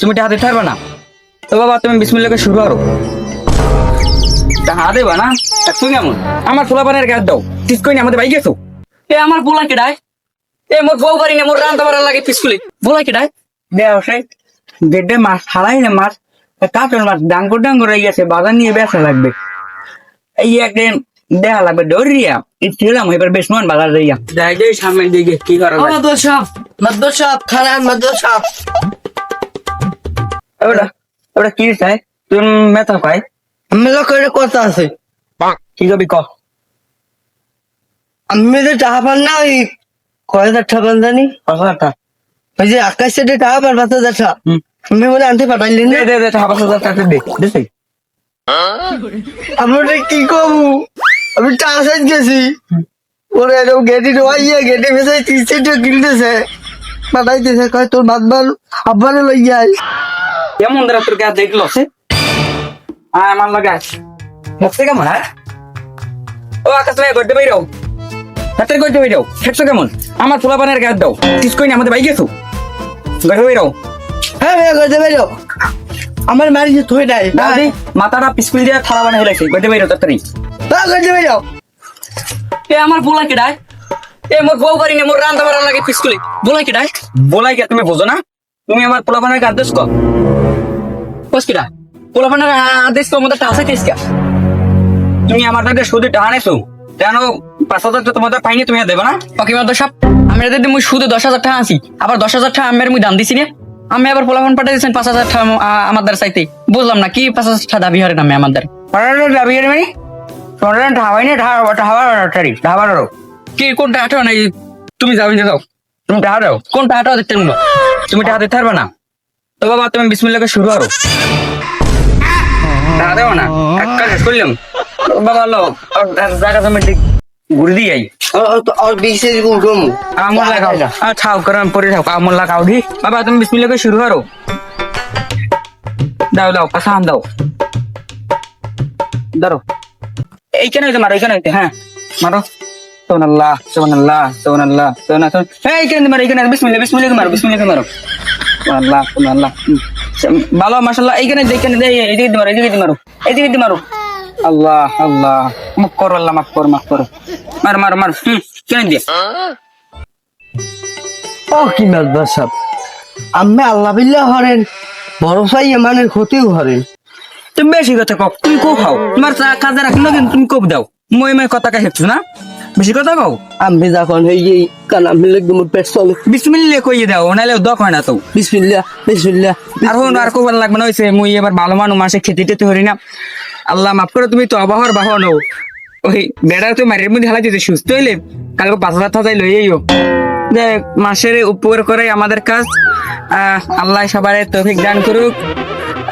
তুমি টাকা দিতে পারবে না। তো বাবা তুমি বিসমিল্লাকে শুরু করো। টাকা দেবা না? একশো কেমন আমার পোলা পানের গাছ দাও। ঠিক করি আমাদের বাইক গেছো? এ আমার পোলা কেডায়? এ মোর বউ পারি না মোর রান্না বাড়া লাগে পিসকুলি পোলা কেডায়? দেও সে গেডে মাছ ছাড়াই না মাছ। কাতল মাছ ডাঙ্গর ডাঙ্গর হয়ে গেছে বাজার নিয়ে বেচা লাগবে। এই একদিন দেখা লাগবে ডরিয়া ইচ্ছিলাম এবার বেশ মন বাজার যাইয়া। যাই যাই সামনের দিকে কি করা সাহেব খারান মাদুর সাহেব ওটা ওটা কি চাই মেথা পাই আমি করে কথা আছে। কি কবি ক? আমি তো টাকা পান না ওই কয় হাজার টাকা পান জানি। কথাটা ওই যে আকাশ থেকে টাকা পান পাঁচ হাজার টাকা। আমি বলে আনতে পাঠাইলেন দে দে দে টাকা পাঁচ হাজার টাকা দে কি করব? আমি টাকা সাইজ গেছি। ওরে এরকম গেটি ঢোয়াইয়া গেটে ভেসে টাকা কিনতেছে। পাঠাইতেছে কয় তোর বাদ বাল আব্বারে লই যাই কেমন ধরে তোর কাছে দেখল? সে আমার কেমন হ্যাঁ? ও আকাশ ভাই গড্ডে বাইরাও হাতের গড্ডে বাইরাও কেমন? আমার পানের গাছ দাও। ঠিক করি আমাদের বাইক গেছো গড্ডে বাইরাও হ্যাঁ ভাই করতে পারো আমার মারি থই নাই। দাদি মাথাটা পিসকুল দিয়ে থালা বানা হেলাইছে গড্ডে বাইরাও তাড়াতাড়ি। হ্যাঁ করতে পারো এ আমার পোলা কেডায়? এ মোর বউ পারি না মোর রান্না বাড়া লাগে পিসকুলি। পোলা কেডায়? বলাই কে তুমি বোঝো না? তুমি আমার পোলা পানের গাছ আদেশ তো আমাদের তুমি আমার কাছে শুধু টাকা নেছো? কেন পাঁচ হাজার তোমাদের পাইনি তুমি দেবে না? মাদ্র আমি যদি মুই শুধু দশ হাজার টাকা আছি আবার দশ হাজার টাকা আমি মুই দাম দিছি না। আমি আবার পোলাপন দিয়েছেন পাঁচ হাজার টাকা আ- আমার দ্বারা চাইতে। বুঝলাম না কি পাঁচ হাজার টাকা দাবি হরে নামে আমার দ্বারা পড়ানো যাবি মানে? তোমাদের ঢাবাই না ঢাবার কি কোনটা আঠারো নাই? তুমি যাবি যাও। তুমি টাকা দাও। কোনটা আঠারো তুমি টাকা দিতে পারবে না? তো বাবা তুমি বিসমিল্লাকে শুরু করো টাকা দেবো না এক কাজ করলাম বাবা লো জায়গা তুমি ঠিক ঘুরে দিয়ে আই और बीस से घूम আমল লাগাও আ ছাও করে আমি পরে থাও আমল লাগাও দি বাবা তুমি বিসমিল্লাকে শুরু করো দাও দাও পাশান দাও ধরো এইখানে হইতে মারো এইখানে হইতে হ্যাঁ মারো সোনাল্লাহ সোনাল্লাহ সোনাল্লাহ সোনা সোন এই এইখানে মারো এইখানে বিসমিল্লাহ বিসমিল্লাহ মারো বিসমিল্লাহ মারো ভালো মাশাল্লাহ এইখানে এইখানে এইদিকে দিয়ে মারো এইদিকে দিয়ে মারো এইদিকে দিয়ে মারো। আল্লাহ আল্লাহ। মাফ করো আল্লাহ মাফ করো মাফ করো। মারো মারো মারো। হুম কেন দিয়ে ও কি মাদুর সাহেব আমি আল্লাহ বিল্লাহ হরেন বড় ভাই এমানের ক্ষতিও হরেন। তুমি বেশি কথা কও তুমি কো খাও। তোমার চা কাজে রাখল কিন্তু তুমি কোপ দাও। মই মই কথা কা হেঁটছো না? বেশি কথা কও? আমি যখন যাই কান আমি লাগবে মোর পেট চলে। বিসমিল্লাহ কইয়ে দাও নাইলে দক হয় না তো। বিসমিল্লাহ বিসমিল্লাহ আর হন আর কোবার লাগবে না হইছে মুই এবার ভালো মানুষ মাসে খেতে টেতে হরি না। আল্লাহ মাফ করে তুমি তো অবাহর বাহন হও ওই বেড়া তো মারের মধ্যে হেলা দিতে সুস্থ হইলে কালকে পাঁচ হাজার টাকায় লই আইও। দেখ মাসের উপর করে আমাদের কাজ। আহ, আল্লাহ সবার তৌফিক দান করুক।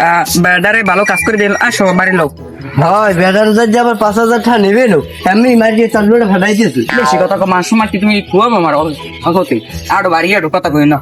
আহ, বেড়ারে ভালো কাজ করে দিল আর সবার লোক হয় বেটার যে আবার পাঁচ হাজার টাকা নেবে নো আমি দিয়ে চার বেড়ে ফাটাই দিয়েছি। বেশি কথা কো মাস সময় কি তুমি খুব আমার অগতি। আরও বাড়ি আর কথা কই না।